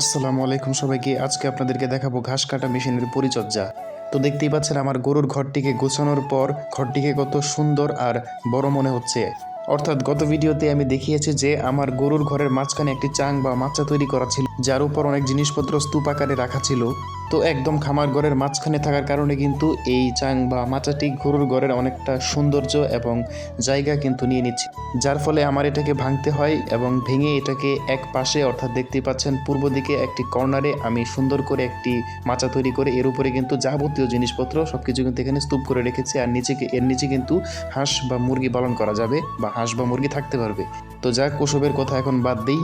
আসসালামু আলাইকুম সবাইকে। আজকে আপনাদেরকে দেখাবো ঘাস কাটা মেশিনের পরিচর্যা। তো দেখতেই পাচ্ছেন আমার গরুর ঘরটিকে গোছানোর পর ঘরটিকে কত সুন্দর আর বড় মনে হচ্ছে। অর্থাৎ গত ভিডিওতে আমি দেখিয়েছি যে আমার গরুর ঘরের মাঝখানে একটি চাং বা মাচা তৈরি করা ছিল, যার উপর অনেক জিনিসপত্র স্তূপ আকারে রাখা ছিল। তো একদম খামার ঘরের মাঝখানে থাকার কারণে কিন্তু এই চাং বা মাচাটি গরুর ঘরের অনেকটা সৌন্দর্য এবং জায়গা কিন্তু নিয়ে নিচ্ছে। যার ফলে আমার এটাকে ভাঙতে হয় এবং ভেঙে এটাকে এক পাশে অর্থাৎ দেখতে পাচ্ছেন পূর্ব দিকে একটি কর্নারে আমি সুন্দর করে একটি মাচা তৈরি করে এর উপরে কিন্তু যাবতীয় জিনিসপত্র সব কিছু কিন্তু এখানে স্তূপ করে রেখেছি আর নিচে এর নিচে কিন্তু হাঁস বা মুরগি পালন করা যাবে বা হাঁস বা মুরগি থাকতে পারবে। তো যাক, ওসবের কথা এখন বাদ দিই।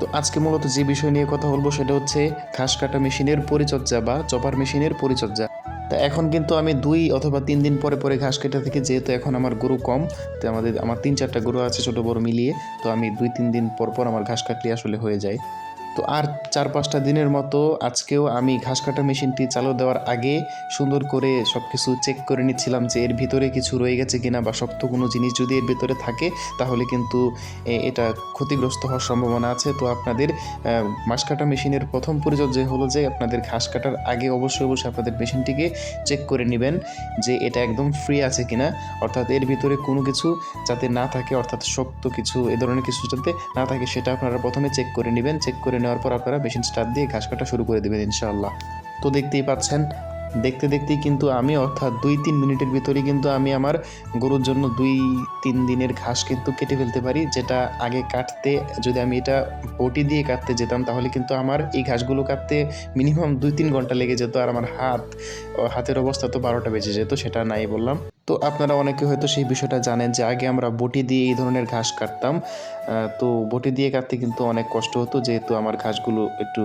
তো আজকে মূলত যে বিষয় নিয়ে কথা বলব সেটা হচ্ছে ঘাস কাটা মেশিনের পরিচর্যা বা চপার মেশিনের পরিচর্যা। তা এখন কিন্তু আমি দুই অথবা তিন দিন পরে পরে ঘাস কেটে থেকে যেহেতু এখন আমার গরু কম, তো আমাদের, আমার তিন চারটা গরু আছে ছোটো বড় মিলিয়ে, তো আমি দুই তিন দিন পর পর আমার ঘাস কাটলে আসলে হয়ে যায়। তো আর চার পাঁচটা দিনের মতো আজকেও আমি ঘাস কাটা মেশিনটি চালু দেওয়ার আগে সুন্দর করে সব কিছু চেক করে নিচ্ছিলাম যে এর ভিতরে কিছু রয়ে গেছে কিনা বা শক্ত কোনো জিনিস যদি এর ভিতরে থাকে, তাহলে কিন্তু এটা ক্ষতিগ্রস্ত হওয়ার সম্ভাবনা আছে। তো আপনাদের মাছ কাটা মেশিনের প্রথম পরিচর্যা হলো যে আপনাদের ঘাস কাটার আগে অবশ্যই অবশ্যই আপনাদের মেশিনটিকে চেক করে নেবেন যে এটা একদম ফ্রি আছে কিনা। অর্থাৎ এর ভিতরে কোনো কিছু যাতে না থাকে, অর্থাৎ শক্ত কিছু, এ ধরনের কিছু যাতে না থাকে, সেটা আপনারা প্রথমে চেক করে নেবেন। চেক করে নেওয়ার পর আপনারা মেশিন স্টার্ট দিয়ে ঘাস কাটা শুরু করে দেবেন, ইনশাআল্লাহ। তো দেখতেই পাচ্ছেন, দেখতে দেখতেই কিন্তু আমি, অর্থাৎ দুই তিন মিনিটের ভিতরেই কিন্তু আমি আমার গরুর জন্য দুই তিন দিনের ঘাস কিন্তু কেটে ফেলতে পারি, যেটা আগে কাটতে, যদি আমি এটা বটি দিয়ে কাটতে যেতাম, তাহলে কিন্তু আমার এই ঘাসগুলো কাটতে মিনিমাম দুই তিন ঘণ্টা লেগে যেত, আর আমার হাত হাতের অবস্থা তো বারোটা বেজে যেত, সেটা নাই বললাম। তো আপনারা অনেকে হয়তো সেই বিষয়টা জানেন যে আগে আমরা বটি দিয়ে এই ধরনের ঘাস কাটতাম। তো বটি দিয়ে কাটতে কিন্তু অনেক কষ্ট হতো, যেহেতু আমার ঘাসগুলো একটু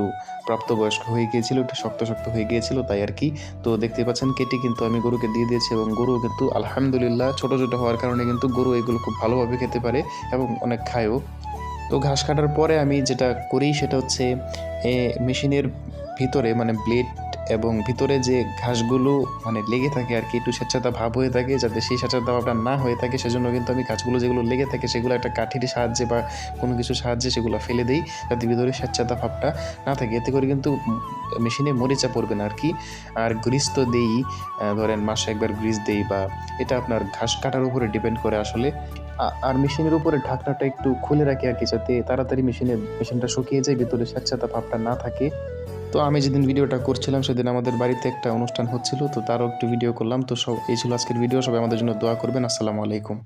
প্রাপ্তবয়স্ক হয়ে গিয়েছিল, একটু শক্ত শক্ত হয়ে গিয়েছিল তাই আর কি। তো দেখতে পাচ্ছেন কেটে কিন্তু আমি গরুকে দিয়ে দিয়েছি এবং গরু কিন্তু আলহামদুলিল্লাহ ছোট ছোট হওয়ার কারণে কিন্তু গরু এগুলো খুব ভালোভাবে খেতে পারে এবং অনেক খায়ও। তো ঘাস কাটার পরে আমি যেটা করি সেটা হচ্ছে মেশিনের ভিতরে মানে ব্লেড এবং ভিতরে যে ঘাসগুলো মানে লেগে থাকে আর কি, একটু স্বেচ্ছাতা ভাব হয়ে থাকে যাতে সেই স্বেচ্ছাতা ভাবটা না হয়ে থাকে, সেজন্য কিন্তু আমি গাছগুলো যেগুলো লেগে থাকে সেগুলো একটা কাঠির সাহায্যে বা কোনো কিছু সাহায্যে সেগুলো ফেলে দিই যাতে ভিতরে স্বেচ্ছাতা ভাবটা না থাকে। এতে করে কিন্তু মেশিনে মরিচা পড়বে না আর কি। আর গ্রিস তো দেই ধরেন মাসে একবার গ্রিস দেই বা এটা আপনার ঘাস কাটার উপরে ডিপেন্ড করে আসলে। আর মেশিনের উপরে ঢাকনাটা একটু খুলে রাখি আর কি, যাতে তাড়াতাড়ি মেশিনে মেশিনটা শুকিয়ে যায়, ভিতরে স্বেচ্ছাতা ভাবটা না থাকে। তো আমি যেদিন ভিডিওটা করছিলাম, সেদিন আমাদের বাড়িতে একটা অনুষ্ঠান হচ্ছিল, তো তারও একটু ভিডিও করলাম। তো সব, এই ছিল আজকের ভিডিও সবাই আমাদের জন্য দোয়া করবেন। আসসালামু আলাইকুম।